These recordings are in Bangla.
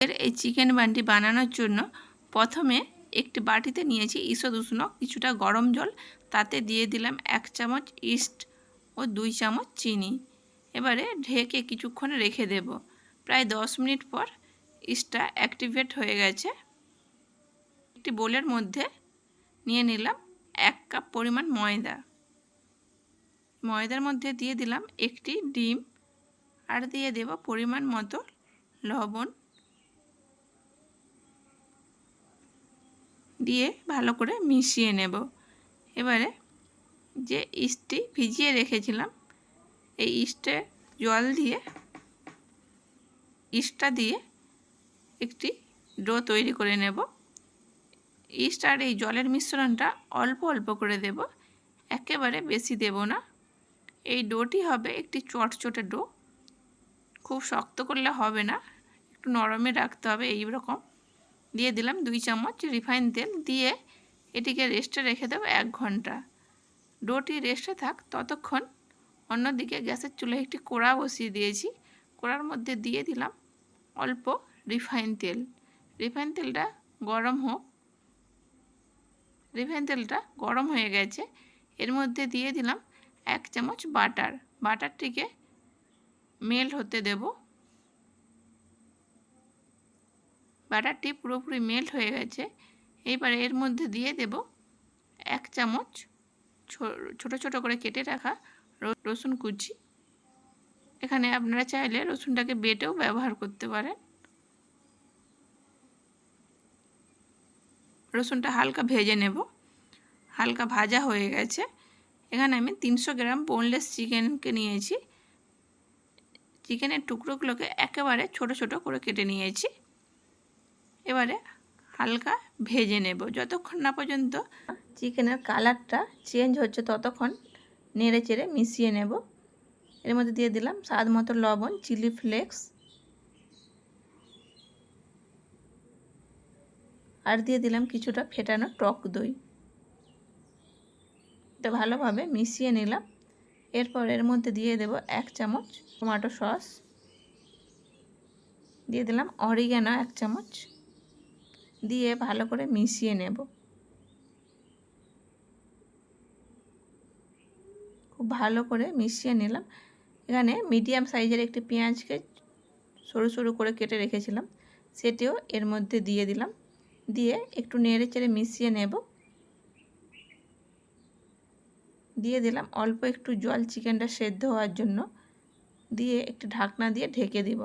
এর এই চিকেন বানটি বানানোর জন্য প্রথমে একটি বাটিতে নিয়েছি ঈষৎ উষ্ণ কিছুটা গরম জল। তাতে দিয়ে দিলাম এক চামচ ইস্ট ও দুই চামচ চিনি। এবারে ঢেকে কিছুক্ষণ রেখে দেব। প্রায় দশ মিনিট পর ইস্টটা অ্যাক্টিভেট হয়ে গেছে। একটি বোলের মধ্যে নিয়ে নিলাম এক কাপ পরিমাণ ময়দা। ময়দার মধ্যে দিয়ে দিলাম একটি ডিম। আর দিয়ে দেব পরিমাণ মতো লবণ দিয়ে ভালো করে মিশিয়ে নেব। এবারে যে ইস্টটি ভিজিয়ে রেখেছিলাম, এই ইস্টে জল দিয়ে, ইস্টটা দিয়ে একটি ডো তৈরি করে নেব। ইস্ট আর এই জলের মিশ্রণটা অল্প অল্প করে দেব, একেবারে বেশি দেব না। এই ডোটি হবে একটি চটচটে ডো, খুব শক্ত করলে হবে না, একটু নরমে রাখতে হবে এই রকম দিয়ে দিলাম দুই চামচ রিফাইন তেল দিয়ে এটিকে রেস্টে রেখে দেবো এক ঘণ্টা। ডোটি রেস্টে থাক, ততক্ষণ অন্যদিকে গ্যাসের চুলায় একটি কোড়া বসিয়ে দিয়েছি। কোড়ার মধ্যে দিয়ে দিলাম অল্প রিফাইন তেল। রিফাইন তেলটা গরম হোক, রিফাইন তেলটা গরম হয়ে গেছে, এর মধ্যে দিয়ে দিলাম এক চামচ বাটার। বাটারটিকে মেল্ট হতে দেব। বাটারটি পুরোপুরি মেল্ট হয়ে গেছে। এইবার এর মধ্যে দিয়ে দেব এক চামচ ছোট ছোট করে কেটে রাখা রসুন কুচি। এখানে আপনারা চাইলে রসুনটাকে বেটেও ব্যবহার করতে পারেন। রসুনটা হালকা ভেজে নেব। হালকা ভাজা হয়ে গেছে। এখানে আমি তিনশো গ্রাম বোনলেস চিকেনকে নিয়েছি। চিকেনের টুকরোগুলোকে একেবারে ছোট ছোট করে কেটে নিয়েছি। এবারে হালকা ভেজে নেব। যতক্ষণ না পর্যন্ত চিকেনের কালারটা চেঞ্জ হচ্ছে, ততক্ষণ নেড়ে চেড়ে মিশিয়ে নেব। এর মধ্যে দিয়ে দিলাম স্বাদ মতো লবণ, চিলি ফ্লেক্স। আর দিয়ে দিলাম কিছুটা ফেটানো টক দই। এটা ভালোভাবে মিশিয়ে নিলাম। এরপর এর মধ্যে দিয়ে দেব এক চামচ টমেটো সস। দিয়ে দিলাম অরিগ্যানো এক চামচ। দিয়ে ভালো করে মিশিয়ে নেব। খুব ভালো করে মিশিয়ে নিলাম। এখানে মিডিয়াম সাইজের একটি পেঁয়াজকে সরু সরু করে কেটে রেখেছিলাম। সেটিও এর মধ্যে দিয়ে দিলাম। দিয়ে একটু নেড়ে চেড়ে মিশিয়ে নেব। দিয়ে দিলাম অল্প একটু জল চিকেনটা সেদ্ধ হওয়ার জন্য। দিয়ে একটু ঢাকনা দিয়ে ঢেকে দিব।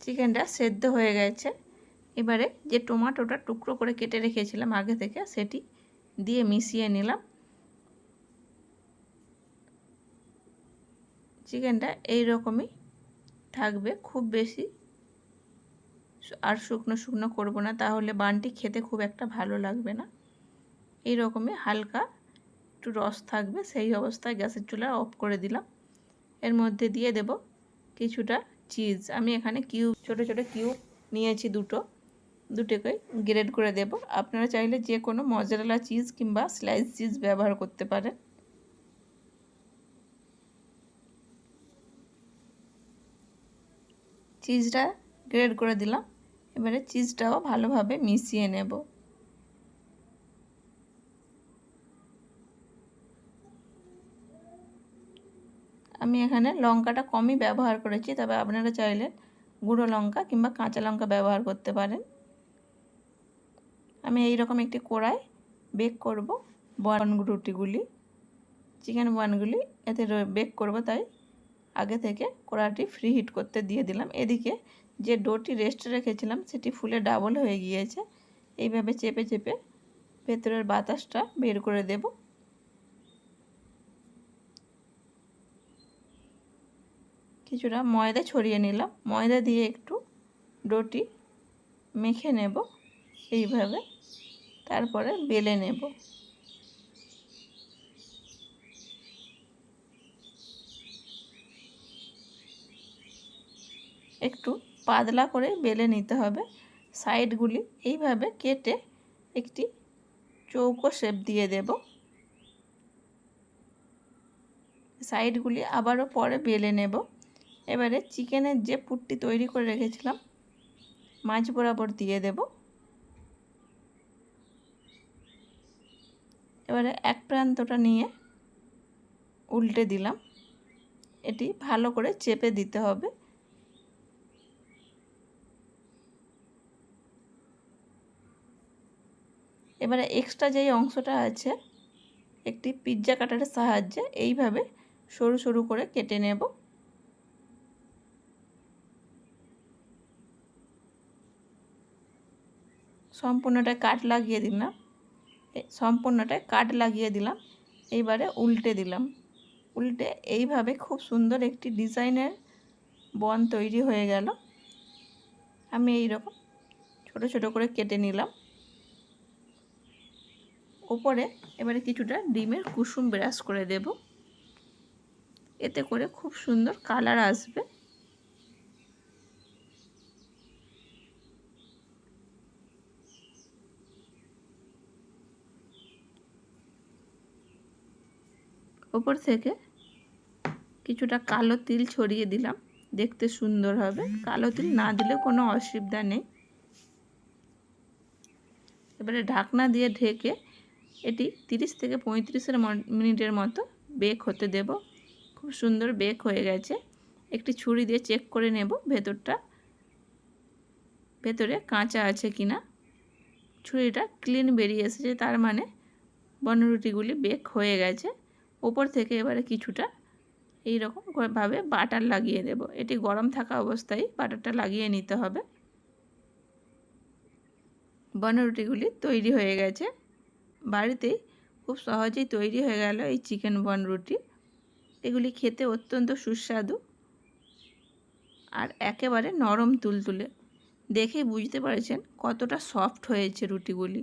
চিকেনটা সেদ্ধ হয়ে গেছে। এবারে যে টমাটোটা টুকরো করে কেটে রেখেছিলাম আগে থেকে, সেটি দিয়ে মিশিয়ে নিলাম। চিকেনটা এই রকমই থাকবে, খুব বেশি আর শুকনো শুকনো করব না, তাহলে বানটি খেতে খুব একটা ভালো লাগবে না। এই রকমই হালকা একটু রস থাকবে, সেই অবস্থায় গ্যাসের চুলা অফ করে দিলাম। এর মধ্যে দিয়ে দেব কিছুটা চিজ আমি এখানে কিউব ছোট ছোট কিউব নিয়েছি দুটো। দুটোকে গ্রেড করে দেব। আপনারা চাইলে যে কোনো মজারেলা চিজ কিংবা স্লাইস চিজ ব্যবহার করতে পারেন। চিজটা গ্রেড করে দিলাম। এবারে চিজটাও ভালোভাবে মিশিয়ে নেব। আমি এখানে লঙ্কাটা কমই ব্যবহার করেছি, তবে আপনারা চাইলে গুঁড়ো লঙ্কা কিংবা কাঁচা লঙ্কা ব্যবহার করতে পারেন। আমি এই রকম একটি কড়াই বেক করব বন রুটিগুলি চিকেন বনগুলি এতে বেক করব, তাই আগে থেকে কড়াটি ফ্রি হিট করতে দিয়ে দিলাম। এদিকে যে ডোটি রেস্ট রেখেছিলাম সেটি ফুলে ডাবল হয়ে গিয়েছে। এইভাবে চেপে চেপে ভেতরের বাতাসটা বের করে দেব। কিছুটা ময়দা ছড়িয়ে নিলাম। ময়দা দিয়ে একটু ডোটি মেখে নেব এইভাবে। তারপরে বেলে নেব। একটু পাতলা করে বেলে নিতে হবে। সাইডগুলি এইভাবে কেটে একটি চৌকো শেপ দিয়ে দেব। সাইডগুলি আবারও পরে বেলে নেব। এবারে চিকেনের যে পুটটি তৈরি করে রেখেছিলাম, মাছ বরাবর দিয়ে দেব। এবারে এক প্রান্তটা নিয়ে উল্টে দিলাম। এটি ভালো করে চেপে দিতে হবে। এবারে এক্সট্রা যেই অংশটা আছে, একটি পিৎজা কাটারের সাহায্যে এইভাবে সরু সরু করে কেটে নেব। সম্পূর্ণটায় কাট লাগিয়ে দিলাম। সম্পূর্ণটায় কাট লাগিয়ে দিলাম। এইবারে উল্টে দিলাম। উল্টে এইভাবে খুব সুন্দর একটি ডিজাইনের বন তৈরি হয়ে গেল। আমি এই রকম ছোটো ছোটো করে কেটে নিলাম। ওপরে এবারে কিছুটা ডিমের কুসুম ব্রাশ করে দেব। এতে করে খুব সুন্দর কালার আসবে। ওপর থেকে কিছুটা কালো তিল ছড়িয়ে দিলাম। দেখতে সুন্দর হবে। কালো তিল না দিলে কোনো অসুবিধা নেই। এবারে ঢাকনা দিয়ে ঢেকে এটি তিরিশ থেকে পঁয়ত্রিশের মিনিটের মতো বেক হতে দেব। খুব সুন্দর বেক হয়ে গেছে। একটি ছুরি দিয়ে চেক করে নেব ভেতরটা। ভেতরে কাঁচা আছে কি না ছুরিটা ক্লিন বেরিয়ে এসেছে, তার মানে বনরুটিগুলি বেক হয়ে গেছে। ওপর থেকে এবারে কিছুটা এই রকমভাবে বাটার লাগিয়ে দেব এটি গরম থাকা অবস্থায় বাটারটা লাগিয়ে নিতে হবে। বনরুটিগুলি তৈরি হয়ে গেছে। বাড়িতেই খুব সহজেই তৈরি হয়ে গেল এই চিকেন বন রুটি। এগুলি খেতে অত্যন্ত সুস্বাদু আর একেবারে নরম তুলতুলে। দেখেই বুঝতে পারছেন কতটা সফট হয়েছে রুটিগুলি।